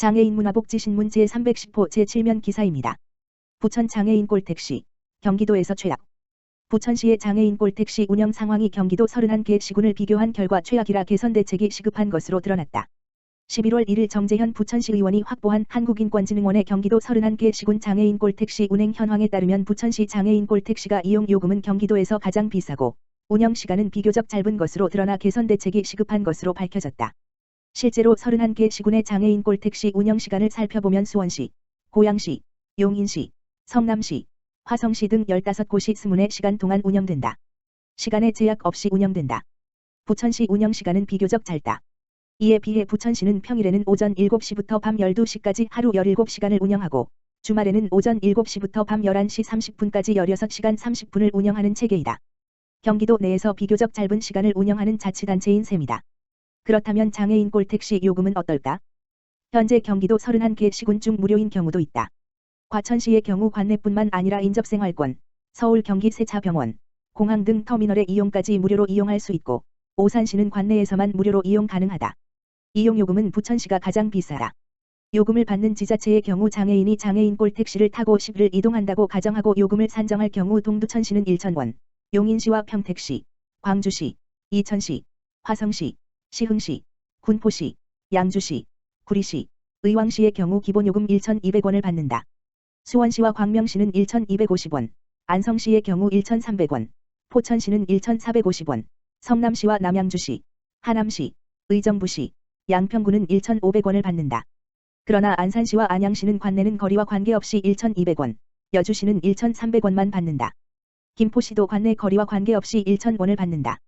장애인 문화복지신문 제310호 제7면 기사입니다. 부천 장애인 꼴택시 경기도에서 최악 부천시의 장애인 꼴택시 운영 상황이 경기도 31개 시군을 비교한 결과 최악이라 개선 대책이 시급한 것으로 드러났다. 11월 1일 정재현 부천시 의원이 확보한 한국인권진흥원의 경기도 31개 시군 장애인 꼴택시 운행 현황에 따르면 부천시 장애인 꼴택시가 이용 요금은 경기도에서 가장 비싸고 운영 시간은 비교적 짧은 것으로 드러나 개선 대책이 시급한 것으로 밝혀졌다. 실제로 31개 시군의 장애인 꼴택시 운영 시간을 살펴보면 수원시, 고양시, 용인시, 성남시, 화성시 등 15곳이 24시간 동안 운영된다. 시간에 제약 없이 운영된다. 부천시 운영 시간은 비교적 짧다. 이에 비해 부천시는 평일에는 오전 7시부터 밤 12시까지 하루 17시간을 운영하고 주말에는 오전 7시부터 밤 11시 30분까지 16시간 30분을 운영하는 체계이다. 경기도 내에서 비교적 짧은 시간을 운영하는 자치단체인 셈이다. 그렇다면 장애인 꼴택시 요금은 어떨까? 현재 경기도 31개 시군 중 무료인 경우도 있다. 과천시의 경우 관내뿐만 아니라 인접생활권, 서울 경기 세차병원, 공항 등 터미널의 이용까지 무료로 이용할 수 있고 오산시는 관내에서만 무료로 이용 가능하다. 이용요금은 부천시가 가장 비싸다. 요금을 받는 지자체의 경우 장애인이 장애인 꼴택시를 타고 10일 이동한다고 가정하고 요금을 산정할 경우 동두천시는 1천원, 용인시와 평택시, 광주시, 이천시, 화성시, 시흥시, 군포시, 양주시, 구리시, 의왕시의 경우 기본요금 1,200원을 받는다. 수원시와 광명시는 1,250원, 안성시의 경우 1,300원, 포천시는 1,450원, 성남시와 남양주시, 하남시, 의정부시, 양평구는 1,500원을 받는다. 그러나 안산시와 안양시는 관내는 거리와 관계없이 1,200원, 여주시는 1,300원만 받는다. 김포시도 관내 거리와 관계없이 1,000원을 받는다.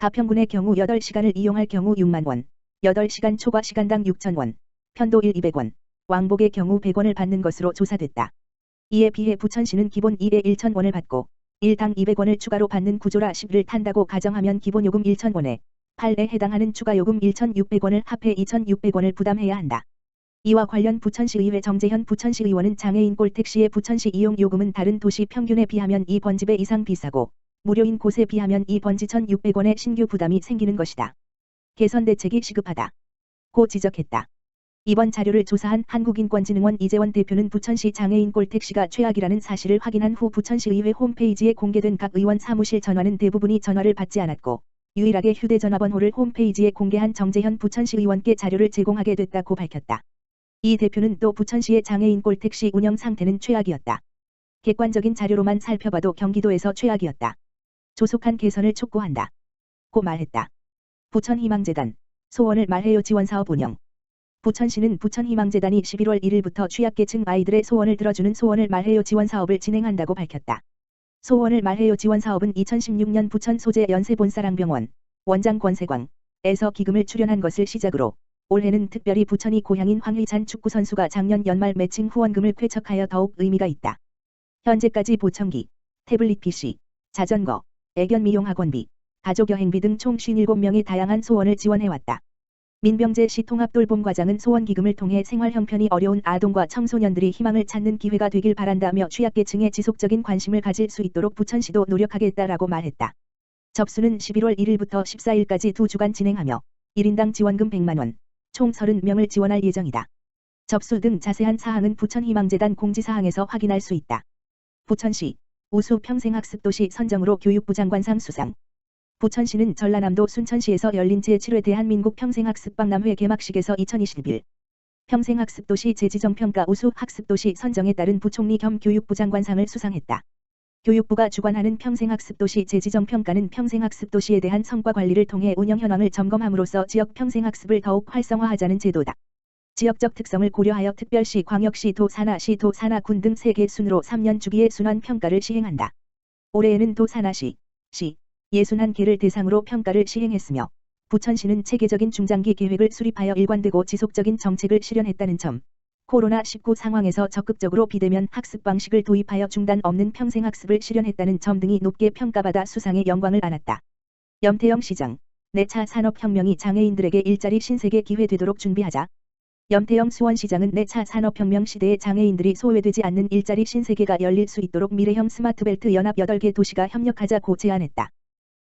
가평군의 경우 8시간을 이용할 경우 6만원, 8시간 초과 시간당 6천원, 편도 1 200원, 왕복의 경우 100원을 받는 것으로 조사됐다. 이에 비해 부천시는 기본 2에 1천원을 받고 1당 200원을 추가로 받는 구조라 10을 탄다고 가정하면 기본 요금 1천원에 8에 해당하는 추가 요금 1,600원을 합해 2,600원을 부담해야 한다. 이와 관련 부천시의회 정재현 부천시 의원은 장애인 꼴택시의 부천시 이용 요금은 다른 도시 평균에 비하면 2번지배 이상 비싸고 무료인 곳에 비하면 이 번지 1,600원의 신규 부담이 생기는 것이다. 개선 대책이 시급하다. 고 지적했다. 이번 자료를 조사한 한국인권진흥원 이재원 대표는 부천시 장애인 꼴택시가 최악이라는 사실을 확인한 후 부천시의회 홈페이지에 공개된 각 의원 사무실 전화는 대부분이 전화를 받지 않았고 유일하게 휴대전화번호를 홈페이지에 공개한 정재현 부천시 의원께 자료를 제공하게 됐다고 밝혔다. 이 대표는 또 부천시의 장애인 꼴택시 운영 상태는 최악이었다. 객관적인 자료로만 살펴봐도 경기도에서 최악이었다. 조속한 개선을 촉구한다. 고 말했다. 부천희망재단 소원을 말해요 지원사업 운영 부천시는 부천희망재단이 11월 1일부터 취약계층 아이들의 소원을 들어주는 소원을 말해요 지원사업을 진행한다고 밝혔다. 소원을 말해요 지원사업은 2016년 부천 소재 연세본사랑병원 원장 권세광에서 기금을 출연한 것을 시작으로 올해는 특별히 부천이 고향인 황의찬 축구선수가 작년 연말 매칭 후원금을 쾌척하여 더욱 의미가 있다. 현재까지 보청기, 태블릿 PC, 자전거, 애견 미용 학원비, 가족 여행비 등 총 57명의 다양한 소원을 지원해왔다. 민병재 시 통합돌봄과장은 소원기금을 통해 생활 형편이 어려운 아동과 청소년들이 희망을 찾는 기회가 되길 바란다며 취약계층에 지속적인 관심을 가질 수 있도록 부천시도 노력하겠다라고 말했다. 접수는 11월 1일부터 14일까지 두 주간 진행하며 1인당 지원금 100만원, 총 30명을 지원할 예정이다. 접수 등 자세한 사항은 부천희망재단 공지사항에서 확인할 수 있다. 부천시 우수 평생학습도시 선정으로 교육부 장관상 수상. 부천시는 전라남도 순천시에서 열린 제7회 대한민국 평생학습박람회 개막식에서 2021 평생학습도시 재지정평가 우수 학습도시 선정에 따른 부총리 겸 교육부 장관상을 수상했다. 교육부가 주관하는 평생학습도시 재지정평가는 평생학습도시에 대한 성과 관리를 통해 운영 현황을 점검함으로써 지역 평생학습을 더욱 활성화하자는 제도다. 지역적 특성을 고려하여 특별시, 광역시, 도, 산하시, 도, 산하군 등 3개 순으로 3년 주기의 순환 평가를 시행한다. 올해에는 도, 산하시, 시, 예순한 개를 대상으로 평가를 시행했으며 부천시는 체계적인 중장기 계획을 수립하여 일관되고 지속적인 정책을 실현했다는 점, 코로나19 상황에서 적극적으로 비대면 학습 방식을 도입하여 중단 없는 평생학습을 실현했다는 점 등이 높게 평가받아 수상의 영광을 안았다. 염태영 시장, 내차 산업혁명이 장애인들에게 일자리 신세계 기회 되도록 준비하자. 염태영 수원시장은 내차 산업혁명 시대에 장애인들이 소외되지 않는 일자리 신세계가 열릴 수 있도록 미래형 스마트벨트 연합 8개 도시가 협력하자고 제안했다.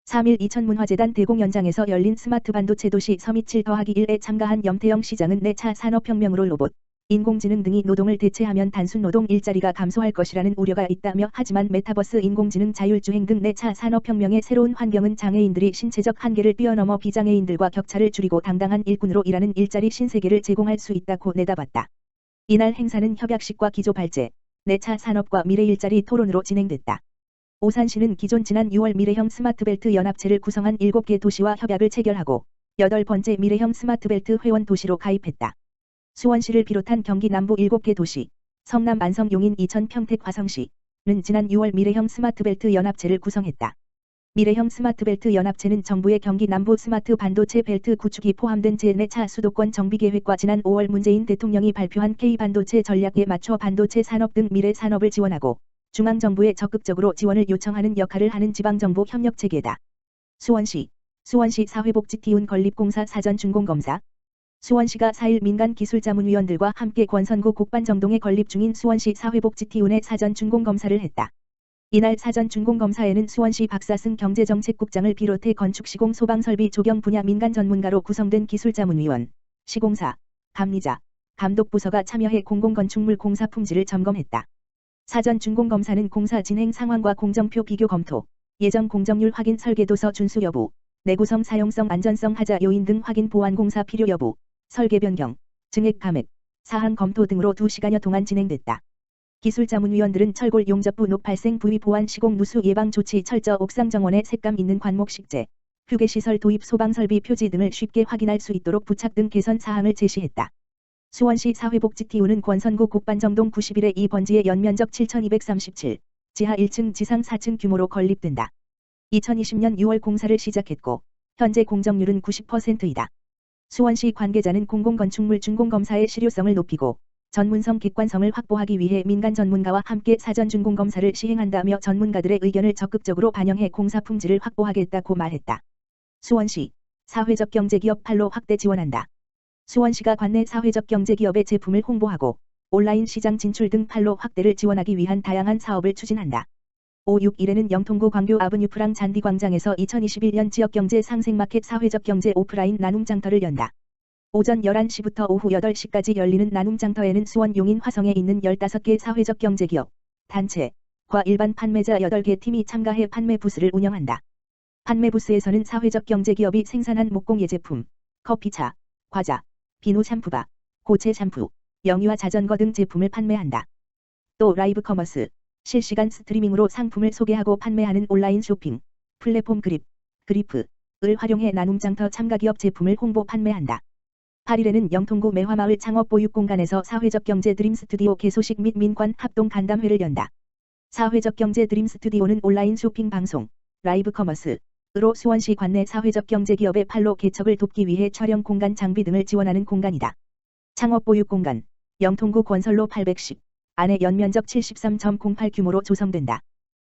3일 이천문화재단 대공 연장에서 열린 스마트 반도체 도시 서밋 7 더하기 1에 참가한 염태영 시장은 내차 산업혁명으로 로봇, 인공지능 등이 노동을 대체하면 단순 노동 일자리가 감소할 것이라는 우려가 있다며 하지만 메타버스 인공지능 자율주행 등 내차 산업혁명의 새로운 환경은 장애인들이 신체적 한계를 뛰어넘어 비장애인들과 격차를 줄이고 당당한 일꾼으로 일하는 일자리 신세계를 제공할 수 있다고 내다봤다. 이날 행사는 협약식과 기조 발제, 내차 산업과 미래 일자리 토론으로 진행됐다. 오산시는 기존 지난 6월 미래형 스마트벨트 연합체를 구성한 7개 도시와 협약을 체결하고 8번째 미래형 스마트벨트 회원 도시로 가입했다. 수원시를 비롯한 경기 남부 7개 도시, 성남 안성 용인 이천 평택 화성시는 지난 6월 미래형 스마트벨트 연합체를 구성했다. 미래형 스마트벨트 연합체는 정부의 경기 남부 스마트 반도체 벨트 구축이 포함된 제4차 수도권 정비계획과 지난 5월 문재인 대통령이 발표한 K반도체 전략에 맞춰 반도체 산업 등 미래 산업을 지원하고 중앙정부에 적극적으로 지원을 요청하는 역할을 하는 지방정부 협력체계다. 수원시, 수원시 사회복지티운 건립공사 사전준공검사, 수원시가 4일 민간 기술자문위원들과 함께 권선구 곡반정동에 건립 중인 수원시 사회복지티운의 사전 준공검사를 했다. 이날 사전 준공검사에는 수원시 박사승 경제정책국장을 비롯해 건축시공 소방설비 조경 분야 민간 전문가로 구성된 기술자문위원, 시공사, 감리자, 감독부서가 참여해 공공건축물 공사 품질을 점검했다. 사전 준공검사는 공사 진행 상황과 공정표 비교 검토, 예정 공정률 확인 설계도서 준수 여부, 내구성 사용성 안전성 하자 요인 등 확인 보완 공사 필요 여부, 설계 변경, 증액 감액, 사항 검토 등으로 2시간여 동안 진행됐다. 기술 자문위원들은 철골 용접부 녹 발생 부위 보완 시공 누수 예방 조치 철저 옥상 정원의 색감 있는 관목 식재, 휴게시설 도입 소방설비 표지 등을 쉽게 확인할 수 있도록 부착 등 개선 사항을 제시했다. 수원시 사회복지티우는 권선구 곡반정동 91의 2번지의 연면적 7237, 지하 1층 지상 4층 규모로 건립된다. 2020년 6월 공사를 시작했고 현재 공정률은 90%이다. 수원시 관계자는 공공건축물 준공검사의 실효성을 높이고 전문성 객관성을 확보하기 위해 민간 전문가와 함께 사전 준공검사를 시행한다며 전문가들의 의견을 적극적으로 반영해 공사 품질을 확보하겠다고 말했다. 수원시 사회적 경제기업 팔로 확대 지원한다. 수원시가 관내 사회적 경제기업의 제품을 홍보하고 온라인 시장 진출 등 팔로 확대를 지원하기 위한 다양한 사업을 추진한다. 561에는 영통구 광교 아브뉴 프랑 잔디광장에서 2021년 지역경제 상생마켓 사회적 경제 오프라인 나눔 장터를 연다. 오전 11시부터 오후 8시까지 열리는 나눔 장터에는 수원 용인 화성에 있는 15개 사회적 경제기업, 단체, 과 일반 판매자 8개 팀이 참가해 판매 부스를 운영한다. 판매 부스에서는 사회적 경제기업이 생산한 목공예 제품, 커피차, 과자, 비누 샴푸바, 고체 샴푸, 영유아 자전거 등 제품을 판매한다. 또 라이브 커머스, 실시간 스트리밍으로 상품을 소개하고 판매하는 온라인 쇼핑, 플랫폼 그립, 그리프을 활용해 나눔장터 참가기업 제품을 홍보 판매한다. 8일에는 영통구 매화마을 창업보육공간에서 사회적 경제 드림 스튜디오 개소식 및 민관 합동 간담회를 연다. 사회적 경제 드림 스튜디오는 온라인 쇼핑 방송, 라이브 커머스으로 수원시 관내 사회적 경제 기업의 팔로 개척을 돕기 위해 촬영 공간 장비 등을 지원하는 공간이다. 창업보육공간, 영통구 권설로 810, 안에 연면적 73.08 규모로 조성된다.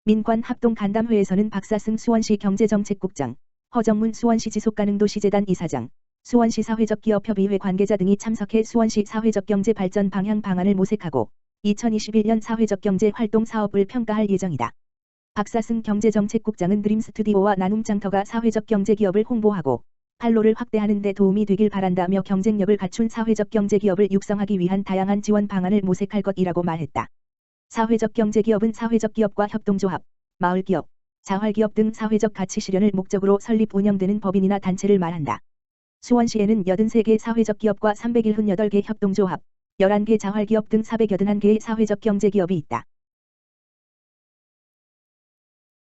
민관 합동 간담회에서는 박사승 수원시 경제정책국장, 허정문 수원시 지속가능도시재단 이사장, 수원시 사회적 기업협의회 관계자 등이 참석해 수원시 사회적 경제 발전 방향 방안을 모색하고 2021년 사회적 경제 활동 사업을 평가할 예정이다. 박사승 경제정책국장은 드림 스튜디오와 나눔장터가 사회적 경제 기업을 홍보하고 판로를 확대하는 데 도움이 되길 바란다며 경쟁력을 갖춘 사회적 경제기업을 육성하기 위한 다양한 지원 방안을 모색할 것이라고 말했다. 사회적 경제기업은 사회적 기업과 협동조합, 마을기업, 자활기업 등 사회적 가치 실현을 목적으로 설립 운영되는 법인이나 단체를 말한다. 수원시에는 83개 사회적 기업과 378개 협동조합, 11개 자활기업 등 481개의 사회적 경제기업이 있다.